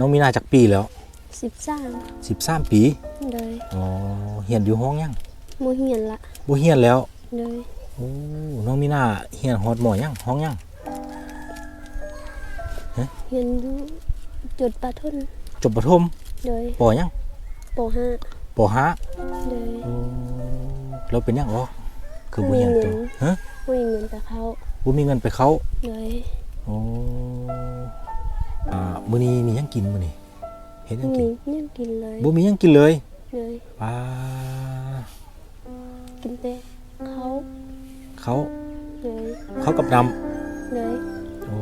น้องมีนาจากปีแล้วสิบสาม13ปีเลยอ๋อเฮียนอยู่ห้องยังโมเหียนละบ่เฮียนแล้วเลยโอ้น้องมีนาเฮียนฮอดหมอยังห้องยังเหียนอยู่จุดปลาทุนจบประถมเลยปอยังปห้าปห้าเลยโอ้แล้วเป็นยังอ๋อคือบ่เฮียนตัวฮะไม่มีเงินแต่เขาบ่มีเงินไปเขาเลยโอ้ อ่ามื้อนี้มีหยังกินมื้อนี้เฮ็ดหไม่ยังกิมีนเนี่ยกินเลยบ่มีหยังกินเลยเลยป้ากินแต่เขาเขาเลยเขากับนำเลยโอ้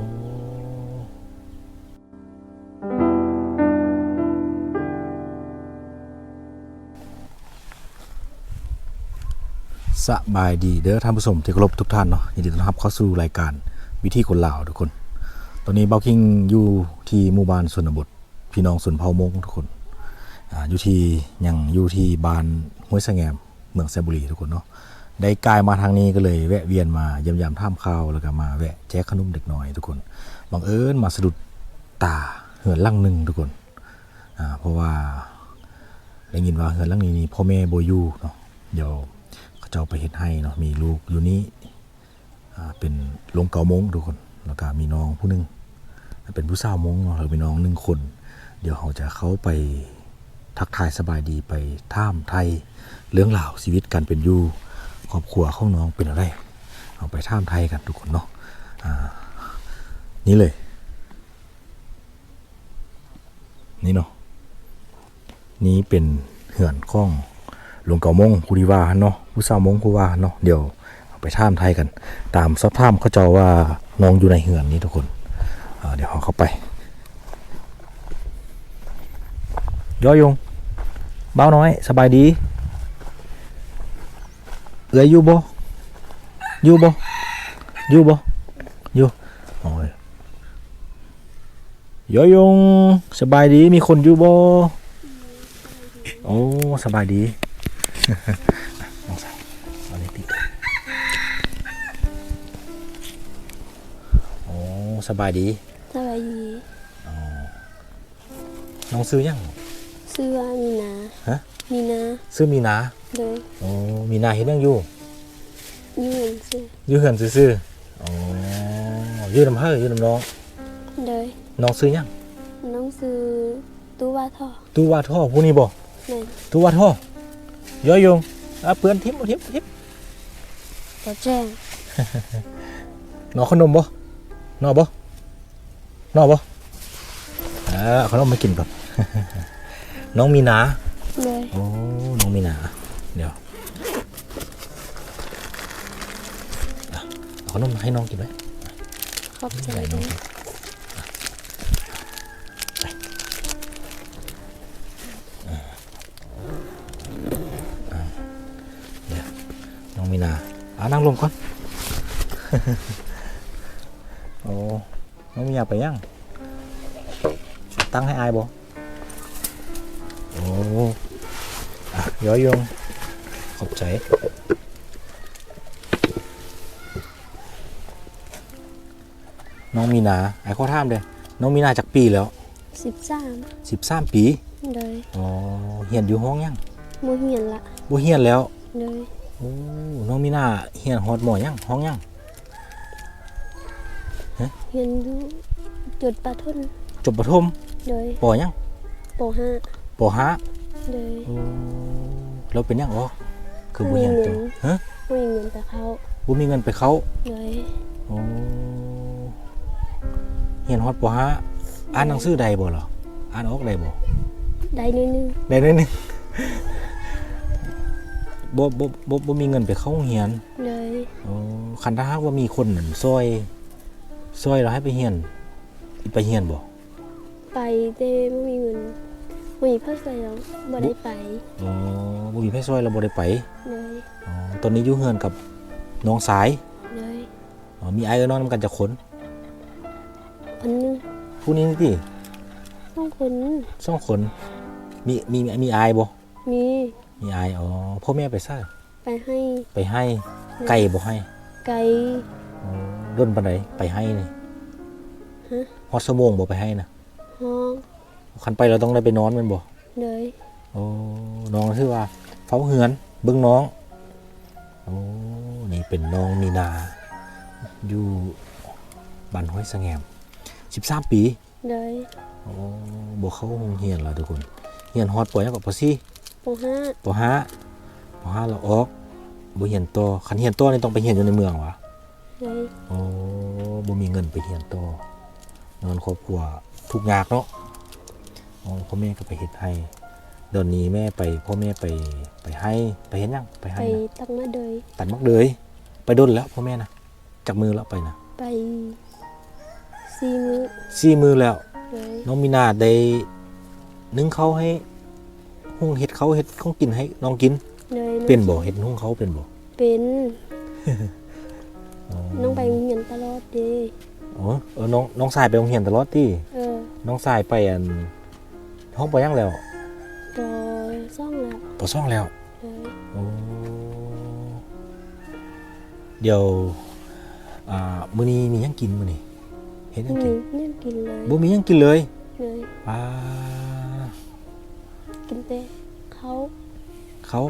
สบายดีเด้อท่านผู้ชมที่เคารพทุกท่านเนาะยินดีต้อนรับเข้าสู่รายการวิธีคนลาวทุกคน ตอนนี้เบาคิงอยู่ที่หมู่บ้านสุนบทพี่น้องสุนเผ่ามงทุกคนออยู่ที่ยังอยู่ที่บ้านห้วยสะแงมเมืองไซบุรีทุกคนเนาะได้กายมาทางนี้ก็เลยแวะเวียนมาเยี่ยมยามท่ามข้าวแล้วก็มาแวะแจกขนมเด็กน้อยทุกคนบังเอิญมาสะดุดตาเหือนหลังหนึ่งทุกคนเพราะว่าได้ยินว่าเหือนหลังนี้นี่พ่อแม่โบยูเนาะเดี๋ยวเขาจะเอาไปเฮ็ดให้เนาะมีลูกอยู่นี้เป็นลงเกามงทุกคน แล้วก็มีน้องผู้หนึงเป็นผู้สาวมงเนาะเราเป็นน้องหนึ่งคน เดี๋ยวเขาจะเขาไปทักทายสบายดีไปท่ามไทยเรื่องราวชีวิตการเป็นอยู่ครอบครัวของน้องเป็นอะไรเอาไปท่ามไทยกันทุกคนเนาะอ่านี่เลย นี่เนาะนี่เป็นเหือนข้องหลวงเก่ามงผู้ดีว่าเนาะผู้สาวมงผู้ว่าเนาะเดี๋ยวเอาไปท่ามไทยกัน ตามสอบถามเขาเจาว่า น้องอยู่ในเหือนนี้ทุกคนเดี๋ยวขาเข้าไปย่อยงเบ้าน้อย สบายดีเอื้อยอยู่บ่อยู่บ่อยู่บ่อยู่โอ้ยย่อยงสบายดีมีคนอยู่บ่โอ้สบายดี สบายดีสบายดีน้องซื้อยังชื่อว่ามีนาฮะมีนาซื้อมีนาเลยโอ้มีนาเห็นยังอยู่ยืนชื่ออยู่เหือนซื่อๆอ๋ออยู่น้ำเฮ้ออยู่น้ำน้องเลยน้องซื้อยังน้องซื้อตู้ว่าท่อตู้ว่าท่อผู้นี้บ่แม่นตู้ว่าท่อย่อยงอะเปื้อนทิมบ่ทิมบ่ทิมก็แจ้งนอขนมบ่ นอบ่นอบ่อ่าเอาขนมมากินก่อน น้องมีนาเลยโอ้น้องมีนาเดี๋ยวอะเอาขนมให้น้องกินไหมขอบใจใส่น้องกินไปอ่าอ่าเดี๋ยวน้องมีนาเอานั่งลงก่อน โอ้น้องมีนาไปยังตั้งให้อายบ่โอ้อะย้อยยงขอบใจน้องมีนาไอ้ข้อท่ามเด้น้องมีนาจากปีแล้วสิบสามสิบสามปีเลยอ๋อเฮียนอยู่ห้องยังโมเหียนละบ่เฮียนแล้วเลยโอ้น้องมีนาเฮียนฮอดหมอยังห้องยัง เหียนอยู่จุดปลาทุนจบประถมเลยปอยังปห้าปอห้าเลยโอ้แล้วเป็นยังอ๋อคือบ่เฮียนตัวไม่มีเงิน ฮะไม่มีเงินแต่เขาบ่มีเงินไปเขาเลยโอ้เฮียนฮอดปห้าอ่านหนังสือใดบ่เหรออ่านออกใดบ่ ได้นิดนึงได้หนิดนึงบ่บ่บ่บ่มีเงินไปเข้าโรงเรียนเลยอ๋อคันถ้าหากว่ามีคนนั่นซอย ซอยเราให้ไปเรียนไปเรียนบ่ไปแต่ไม่มีเงินไม่มีเพื่อใส่แล้วบ่ได้ไปอ๋อบ่มีไผซอยเราบ่ได้ไปเลยอ๋อตอนนี้อยู่เฮือนกับน้องสายเลยอ๋อมีไอ้กับน้องนำกันจักคนคนหนึงผู้นี้นี่ติสองคนสองคน มีมีมีอายบ่มีมีอายอ๋อพ่อแม่ไปซ่าไปให้ไปให้ไก่บ่ให้ไกลอ๋อ ด้นปานใดไปให้นี่ฮะฮอดชั่วโมงบ่ไปให้นะห้องคันไปเราต้องได้ไปนอนแมันบ่เลยโอ้น้องชื่อว่าเฝ้าเหือน เบิ่งน้องโอ้นี่เป็นน้องมีนา อยู่บ้านห้วยสะแงม13 ปีเลยโอ้บ่เข้าโรงเรียนแล้วทุกคนเรียนฮอดปอยงกับปสี่ปห้าปห้าปห้าเราออกบ่เรียนต่อคันเรียนต่อนี่ต้องไปเรียนอยู่ในเมืองวะ เลยโอ้บ่มีเงินไปเรียนต่อเงินครอบครัวทุกข์ยากเนาะอ๋อพ่อแม่ก็ไปเฮ็ดให้เดี๋ยวนี้แม่ไปพ่อแม่ไปไปให้ไปเฮ็ดหยังไปไปให้นะตักมาเลยตัดมักเดยไปดนแล้วพ่อแม่นะจับมือแล้วไปนะไปซีมือซี่มือแล้ว เลยน้องมีนาได้นึ่งเขาวให้หุงเฮ็ดเขาวเฮ็ดของกินให้น้องกิน เลยเป็นบ่เฮ็ดหุงเขาวเป็นบ่เป็นอ๋อ น้องไปโรงเรียนตลอดเดีอ๋อเออน้องน้องสายไปโรงเรียนตลอดติเออน้องสายไปอันห้องปอยังแล้วปอซ่องแล้วปอซ่องแล้วเลยโอ้เดี๋ยวอ่ามื้อนี้มีหยังกินมื้อนี้เฮ็ดหไม่ยังมีกินเนี่ยกินเลยบ่มีหยังกินเลยเลยอ่ากินแต่เขาเขา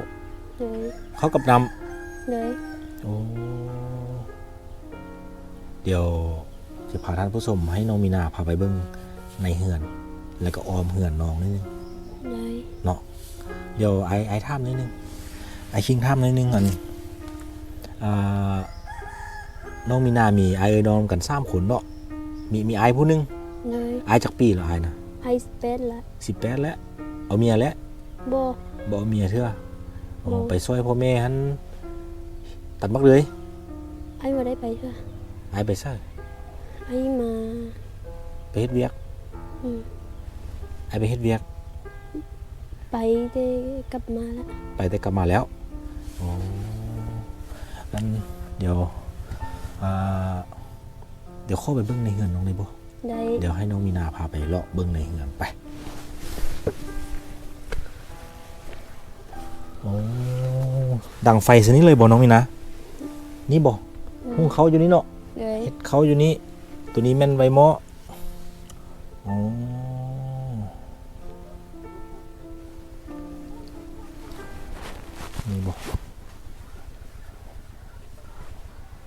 เลยเขากับนำเลยโอ้ เดี๋ยวจะพาท่านผู้ชมให้น้องมีนาพาไปเบิ้งในเหือน แล้วก็ออมเหือนน้องนิดนึงเลยเนาะเดี๋ยวไอไอท่ามนิดนึงไอคิงท่ามนิดนึงอันอ่าน้องมีนามีไอเอ้ยน้องกันสามคนเนาะมีมีไอผู้หนึงเลยไอจากปีเหรอไอนะไอสเปนละสิบแปดแล้วเอาเมียแล้วโบบอกเอาเมียเถอะอ๋อบ่ ไปซอยพ่อแม่ฮันตัดมักเลยไอมาได้ไปเถอะ ไอไปซะไอมาไปเฮ็ดเวียกอืมไอไปเฮ็ดเวียก ไปได้กลับมาแล้วไปแต่กลับมาแล้วอ๋องั้นเดี๋ยวอ่าเดี๋ยวเข้าไปเบิ้งในเฮือนน้องเลยบ่ ได้เดี๋ยวให้น้องมีนาพาไปเลาะเบิ้งในเฮือนไป โอ้ ดังไฟซะนี้เลยบ่น้องมีนา นี่บ่หุงเขาอยู่นี่เนาะ เลยเฮ็ดเขาอยู่นี่ตัวนี้แม่นไวหม้ออ๋อนี่บ่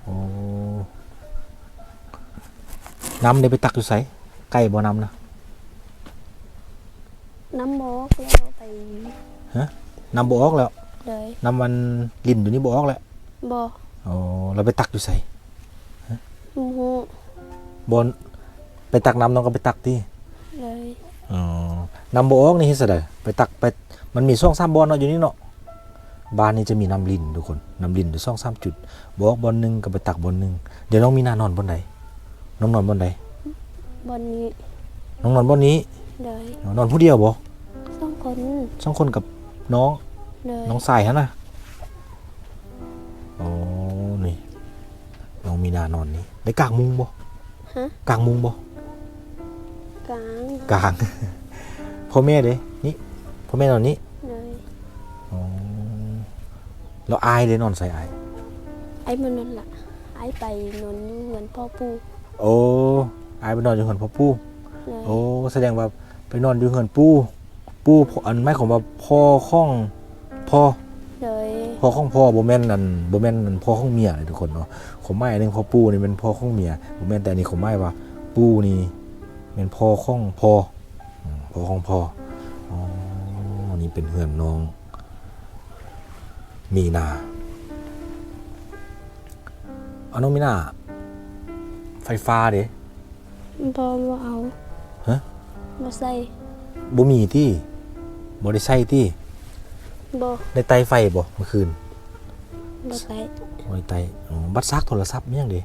โอ้น้ำเดี๋ยวไปตักอยู่ไสไก่บ่น้ำนะน้ำบอกแล้วไปน้ำบ่ออกแล้วเลยน้ำมันลิ่นอยู่นี่บ่ออกแล้วบออ๋อเราไปตักอยู่ไส มูฮูบนไปตักน้ำน้องก็ไปตักที่เลยอ๋อน้ำบ่ออกนี่เฮ็ดซะได้ไปตักไปมันมีช่อง3บ่อเนาะอยู่นี่เนาะบ้านนี้จะมีน้ำลิ่นทุกคนน้ำลิ่นอยู่ช่อง3จุดบ่ออกบ่อนหนึงก็ไปตักบ่อนหนึงเดี๋ยวน้องมีนานอนบ่อนใดน้องนอนบ่อนใดบอลนี้น้องนอนบ่อนนี้เลยนอนผู้เดียวบ่สองคนสองคนกับน้องเลยน้องสายฮะนะ องมีนานอนนี่ได้กางมุงบ่ฮะกางมุงบ่กลางกลาง พ่อแม่เด้นี่พ่อแม่นอนนี้เลยอ๋อแล้วอายเด้นอนใส่อาย ไอ้มันนั่นละไอ้ไปนอนอยู่เหมือนพ่อปู่โอ้อายไปนอนอยู่เฮือนพ่อปู่เลยโอ้แสดงว่าไปนอนอยู่เฮือนปู่ปู่พ่ออันไม่ของว่าพ่อข้องพ่อเลย พ่อข้องพ่อบ่แม่นอันบ่แม่นอันพ่อข้องเมียเลยทุกคนเนาะผมไม่อันนึงพ่อปู่นี่เป็นพ่อข้องเมียบ่แม่นแต่อันนี้ผมไม่ว่าปู่นี่เป็นพ่อข้องพ่ออืมพ่อข้องพ่ออ๋อนี่เป็นเฮือนน้อง มีนาเอาน้องมีนาไฟฟ้าเด้บอมาเอาฮะมาใส่บ่มีที่บ่ได้ใช้ที่ บอได้ไตไฟบ่เมื่อคืนมาใส่บ่ได้ไตอ๋อบัตรซักโทรศัพท์มีหยังเด้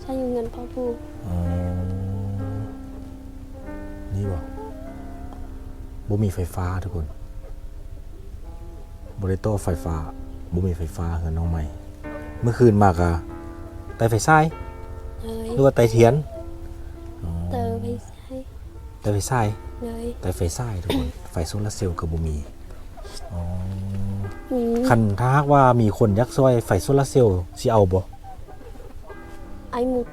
ใช้อยู่เงินพ่อปู่อ๋อนี่บ่บ่มีไฟฟ้าทุกคนบ่ได้โต้ไฟฟ้าบ่มีไฟฟ้าเฮือนน้องใหม่ เมื่อคืนมากะไตไฟซ้ายเลยหรือว่าไตเทียนอ๋อเตอไปใส่ไตไฟซ้ายเลยไตไฟซ้ายทุกคน ไฟโซลาร์เซลล์ก็บ่มีอ๋อมี คันถ้าหากว่ามีคนอยักซอยไฟโซลาร์เซลล์สิเอาบ่ไอ้หมุด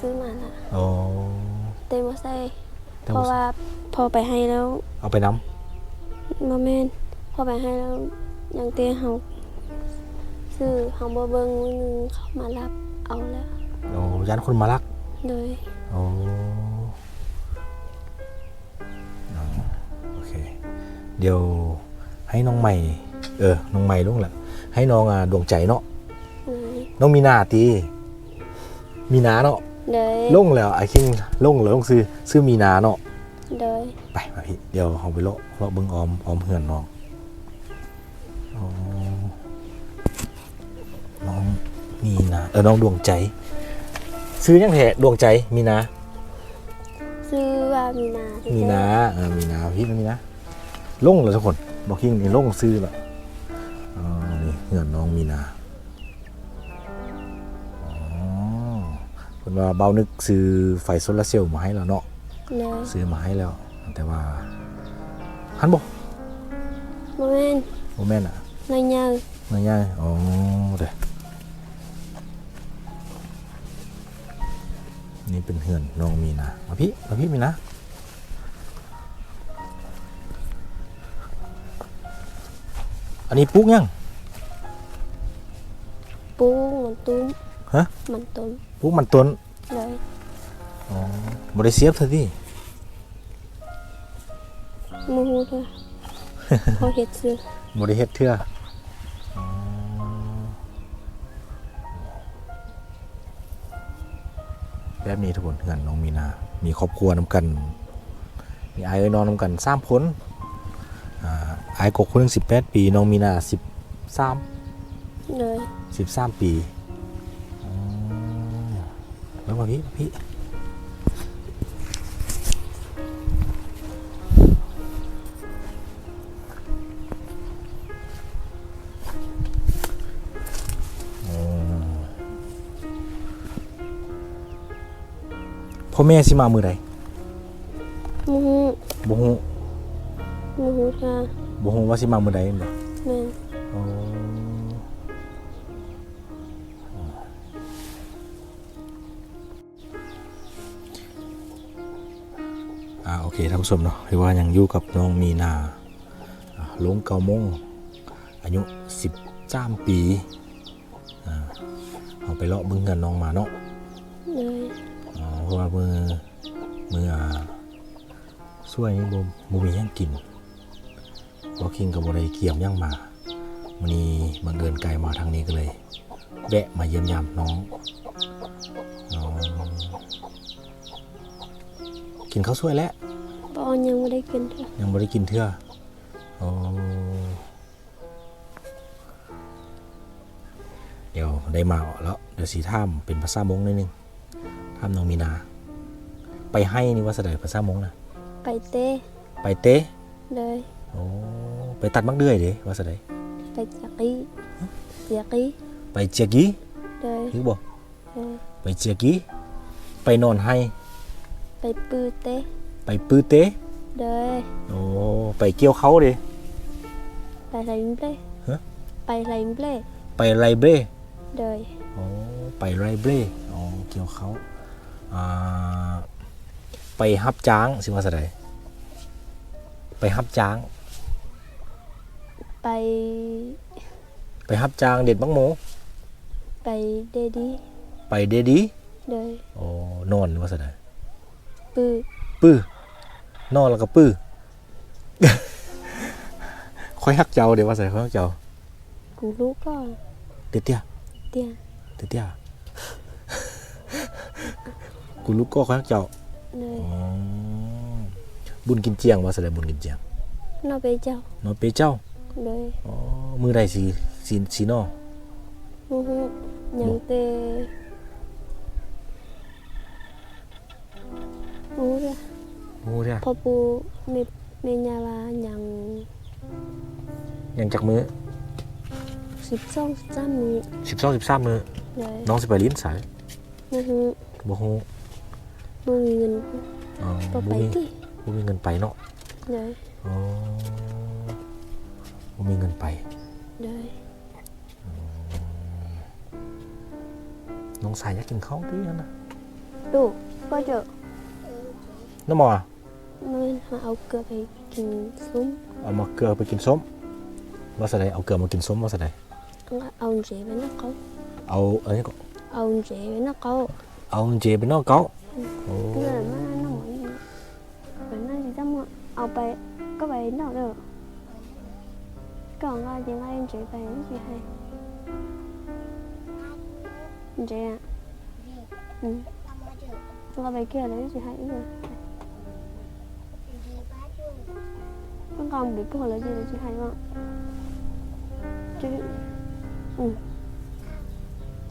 ซื้อมาละอ๋อเตมาใส่แต่ทั้งเพหมราะดว่าพอไปให้แล้ว เอาไปน้บ่แม่นพอไปให้แล้วยังเตเฮาซื้อเฮาบ่เบิ่งมื้อนึงเขามารับเอาแล้วำโอ้ยันคนมาลักโดยโอ้อ๋อโอเค เดี๋ยวให้น้องใหม่ เออ น้องใหม่ลุงแหละให้น้องอะดวงใจเนาะโดยน้องมีนาตี มีนาเนาะโดยลงแล้วไอ้คิงลงแล้วลงซื้อซื้อมีนาเนาะ โดยไปมาพี่ เดี๋ยวเอาไปเลาะเลาะเบิ่งออมออมเหือนน้องอ๋อน้องมีนาเออน้องดวงใจ ซื้อยังแท้ดวงใจมีนาซื้อว่ามีนาที่มีนาเออมีนาพี่มีนะลงเลยทุกคนบอกคิงนี่ลงซื้อละอ๋อ นี่เงินน้องมีนาอ๋อเพิ่นว่าเบานึกซื้อไฟโซลาร์เซลล์มาให้แล้วเนาะโดยซื้อมาให้แล้ว แต่ว่าหันบ่บ่แม่นบ่แม่นอะนายยังง่ายง่ายๆอ๋อเด้อนี่เป็นเหือนน้องมีนามาพี่มาพี่มีนาอันนี้ปลูกยังปู มันตุ้มฮะ มันตุ้มปลูกมันต้นโดยอ๋อบ่ได้เสียบเท่าที่บ่ฮู้เด้อพอเฮ็ดซื้อบ่ได้เฮ็ดเทื่ออ๋อแบบนี้ทุกคนเฮือนน้องมีนา มีครอบครัวนำกัน มีอายเอ้ยน้องนำกัน3คนอ่าอายกกคนหนึง18 ปี น้องมีนา 13โดย13 ปี พี่พี่อ๋อพ่อแม่สิมามือใดบ่ฮู้บ่ฮู้บ่ฮู้ค่ะบ่ฮู้ว่าสิมามือใดแม่นบ่ ท่านผู้ชมเนาะคือว่ายังอยู่กับน้องมีนาอ่าลงเกาโมงอายุ 13 ปีอ่าเอาไปเลาะเบึงกันน้องมาเนาะโดยอ๋อเพราะว่ามือมืออ่าช่วยนี่บ่บ่มีหยังกินบ่คิงกับบ่ได้เกี่ยมหยังมามื้อนี้บังเอิญไกลมาทางนี้ก็เลย แวะมาเยี่ยมยามน้องอ๋อกินข้าวสวยแล้ว บ่ยังบ่ได้กินเด้อยังบ่ได้กินเทื่ออ๋อเดี๋ยวได้มาแล้ว เดี๋ยวสีท่ามเป็นภาษามงนิดนึงท่ามน้องมีนา ไปให้นี่ว่าแสดงภาษามงนะไปเต้ไปเตะโดยโอ้ไปตัดมักเดือยเด้ว่าแสดงไปจักรีจักรีไปเจียกี้โดยหรือบ่โดยไปเจียกี้ไปนอนให้ ไปปือเต้ไปปื้อเตะโดยโอ้ไปเกี่ยวเขาเด้ไปไรมิเปลฮะไปไรมิเปลไปไรเบ้โดยโอ้ไปไรเบ้อ๋อเกี่ยวเขาอ่าไปฮับจ้างสิว่าแสดงไปฮับจ้างไปไปฮับจ้างเด็ดบังโมไปเดดีไปเดดีโดยโอ้นอนว่าแสดงปือปื้อ นอนแล้วก็ปื้อค่อยฮักเจ้าเดี๋ยวว่าใส่ค่อยฮักเจ้ากูรู้ก่อนเตี้ยเตี้ยเตี้ยเตี้ยเตี้ยกูลูกก็ค่อยฮักเจ้าโดยอ๋อบุญกินเจียงว่าแสดงบุญกินเจียงนอไปเจ้าเนอเปเจ้าโดยอ๋อมือใดสีสีสีนอมูฮูยังเตมูเด้อ มูเนี่ยพอปูมีมีญาว่ายังยังจากมือสิบสองสามมือสิบสองสิบสามมือเลยน้องสิไปลิ้นสายมูฮูบ่ฮู้มูมีเงินอ๋อก็บ่ไปมีที่บ่มีเงินไปเนาะเลยอ๋อบ่มีเงินไปเลยน้องสายอยากกินข้าวดีนะลูกก็เจอน้ำหมอ แม่นมาเอาเกลือไปกินซุ้มเอามาเกลือไปกินส้มว่าสะใดเอาเกลือมากินส้มว่าสะใดเอาเจไปนักเขาเอาเอ้ยก็เอาเจไปนักเขาเอาเจไปนอกเกาโอ้เงินมาน้ำหมอนเป็นนั่นจะมั่วเอาไปก็ไปนอกเด้อก่อนก็ยังไงเจไปไม่ใช่ให้เจอะอืมเราไปเกี่ยวเลยไม่ใช่ให้เออ còn bị cô là gì là chị hay không chứ ừ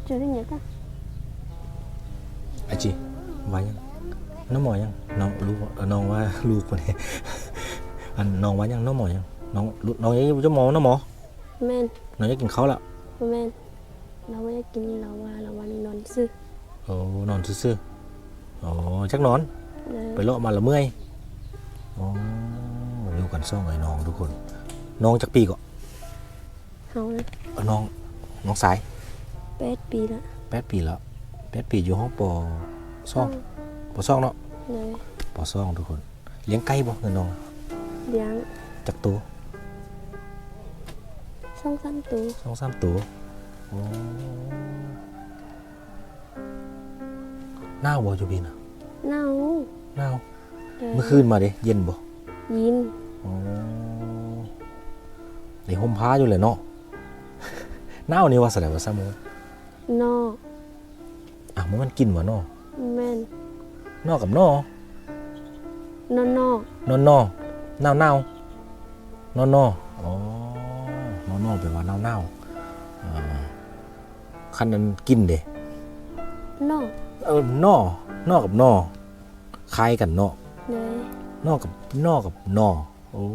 chưa thấy nhật á ไอจีว่ายังน้องหมอยังน้องรู้เออน้องว่าลูกคนนี้อันน้องว่ายังน้องหมอยังน้องลูกน้องยังจะหมอน้องหมอ men น้องจะกินเขาวละ men nó mới kinh là qua là qua non sư โอ้นอนซื่อๆอ๋อจักนอนไป Đấy. เลาะมา กันซ่องไอ้น้องทุกคน น้องจักปีก็ không đấy เออน้องน้องสาย pet pi đó แปดปีแล้วแปดปีอยู่ห้องปอซ่องปอซ่องเนาะปอซ่องทุกคน เลี้ยงไก่บ่เงินน้อง dáng จักตัว xong xăm tú สองสามตัวโอ้หนาวบ่อยู่พี่ะหนาว đấy เมื่อคืนมาเด้เย็นบ่ nhìn อ๋อในห่มผ้าอยู่เลยเนาะหนาวนี่ว่าแสดงว่าซะโม no อะมันมันกินวะเนาะ men นอกกับนอ no no นอนนอหนาวหนาวนอนนออ๋อนอนนอแปลว่าหนาวหนาวอ่าคันนั้นกินเด้ no เออนอนอกับนอคล้ายกันเนาะ đấy นอกับนอกับนอ โอ้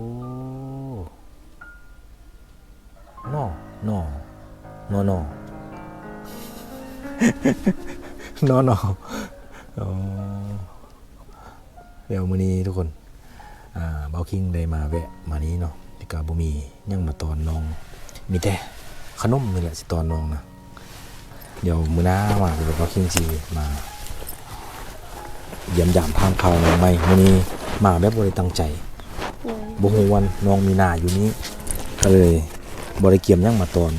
นอนอนอนอนอนอเดี๋ยวมื้อนี้ทุกคน อ่าเบาคิงได้มาแวะมานี้เนาะที่กาบ่มียังมาตอนน้อง มีแต่ขนมนี่แหละสิตอนน้องนะ เดี๋ยวมื้อหน้ามาเดี๋ยวเบาคิงสิมาเยี่ยมยามทางข่าวน้องใหม่มื้อนี้มาแบบบ่ได้ตั้งใจ บ่ฮู้วันน้องมีนาอยู่นี้ก็เลยบ่ได้เกี่ยมหยังมาตอน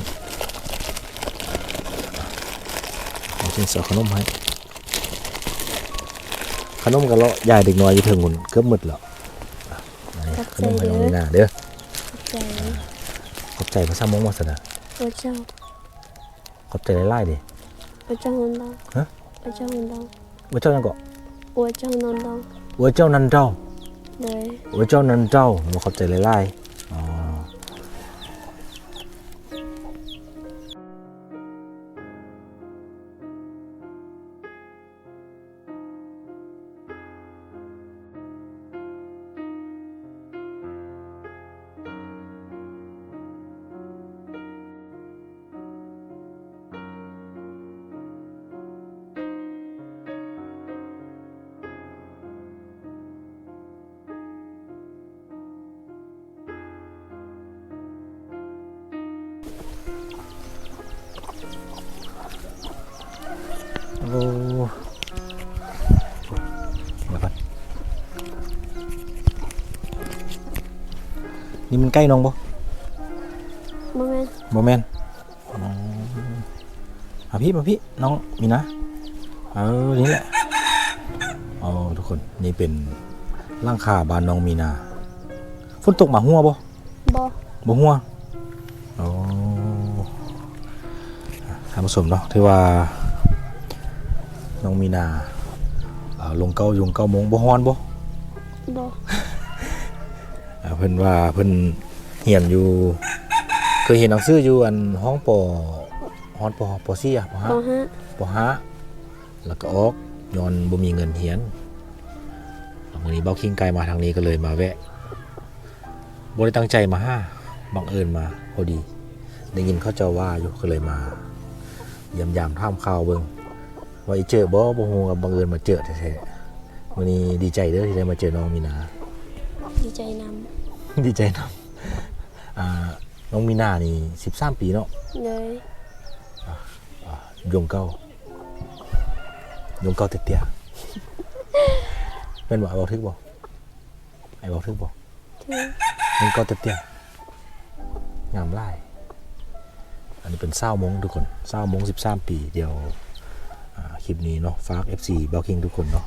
เอาจึงเสิร์ฟขนมให้ขนมก็เลาะยายเด็กน้อยอยู่เทิงหุ่นเกือบหมดแล้วอะอันนี้ขนมให้น้องมีนาเด้อ đấy ขอบใจภาษามงว่าสนะ ở trong ขอบใจหลายๆดิ ở trong non đâu Hả? ở trong non đâu ว่าเจ้านั่นก็ ở trong non đâu ว่าเจ้านั่นเจ้า đấy ว่าเจ้านั้นเจ้าหนูขอบใจหลายๆ ใกล้น้องบ่ bố men บ่แม่นอ๋อมาพี่มาพี่น้องมีนะ เออนี่แหละอ๋อทุกคนนี่เป็นร่างคาบ้านน้องมีนาฝนตกมาหัวบ่ bo บ่หัวอ๋ออะท่านผู้ชมเนาะที่ว่า น้องมีนาอ่าลงเก้ายุงเก้าโมงบ่ฮ้อนบ่ bo อ่าเพิ่นว่าเพิ่น เรียนอยู่ เคยเห็นหนังสืออยู่อันห้องปอฮอนปอปอซี่อะปอห้า bo ha ปห้าแล้วก็ออกย้อนบ่มีเงินเรียนวันนี้เบ้าคิงไกลมาทางนี้ก็เลยมาแวะบ่ได้ตั้งใจมาห้าบังเอิญมาพอดี ได้ยินเขาเจ้าว่าอยู่ก็เลยมาเยี่ยมยามท่ามข่าวเบิ่งว่าอีเจอบ่บ่ฮู้ว่าบังเอิญมาเจอแท้ๆวันนี้ดีใจเด้อที่ได้มาเจอน้องมีนา đi chạy nằm ดีใจนำ อ่าน้องมีนานี่13ปีเนาะ đấy ยงเก้ายงเก้าเตี้ยๆเป็นบ่บอกทึกบ่ไอ้บอกถึกบ่ถือมันก็เตี้ยๆงามไล่อันนี้เป็นเศร้ามงทุกคนเศร้ามง13ปีเดี๋ยวอ่าคลิปนี้เนาะฝาก FC เบลคิงทุกคนเนาะ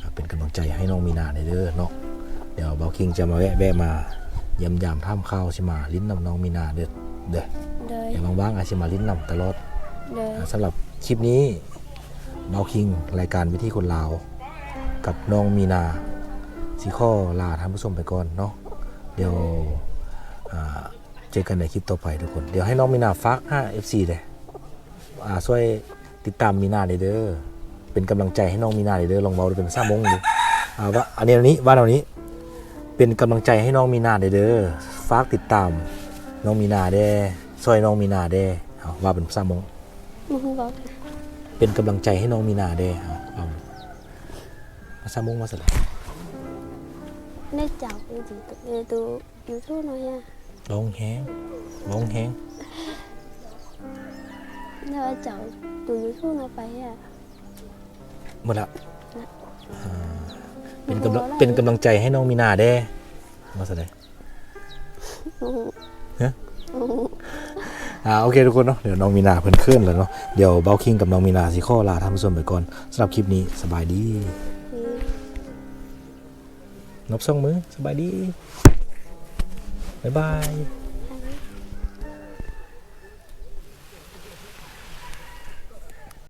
อ่าเป็นกำลังใจให้น้องมีนาในอยเด้อเนาะเดี๋ยวเบลคิงจะมาแวะแวะมาเยี่ยมยามท่ามข้าวใช่มาลิ้นนำน้องมีนาเด้อเด้อโดย เดี๋ยวว่างๆอาจจะมาลิ้นนำตลอดโดย อ่าสำหรับคลิปนี้เบาคิงรายการวิธีคนลาว กับน้องมีนาสีข้อลาท่านผู้ชมไปก่อนเนาะเดี๋ยวอ่าเจอกันในคลิปต่อไปทุกคน เดี๋ยวให้น้องมีนาฝาก 5FC เลยอ่าช่วยติดตามมีนาเลยเด้อเป็นกำลังใจให้น้องมีนาเลยเด้อลองเบาดูเป็นซ้ำมงดูอ่าว่าอันนี้อันนี้ว่าเอานี้ เป็นกำลังใจให้น้องมีนาเลยเด้อฝากติดตามน้องมีนาเด้ช่วยน้องมีนาเด้เอาว่าเป็นซ้ำมงมึงบอกเป็นกำลังใจให้น้องมีนาเด้เอาเอาภาษามงมาสละได้จับอยู่ที่ตัวอยู่ตัวอยู่ทั่วหน่อยอะร้องแห้งร้องแห้งได้ว่าจับตัวอยู่ทั่วหน่อยไปอะหมดละอ่า เป็นกำลังเป็นกำลังใจให้น้องมีนาเด้มาแสละอืมฮะอ่าโอเคทุกคนเนาะเดี๋ยวน้องมีนาเพิ่นเคลื่อนแล้วเนาะเดี๋ยวเบาคิงกับน้องมีนาสิข้อลาทำส่วนไปก่อนสำหรับคลิปนี้สบายดีนบส่งมือสบายดีบ๊ายบาย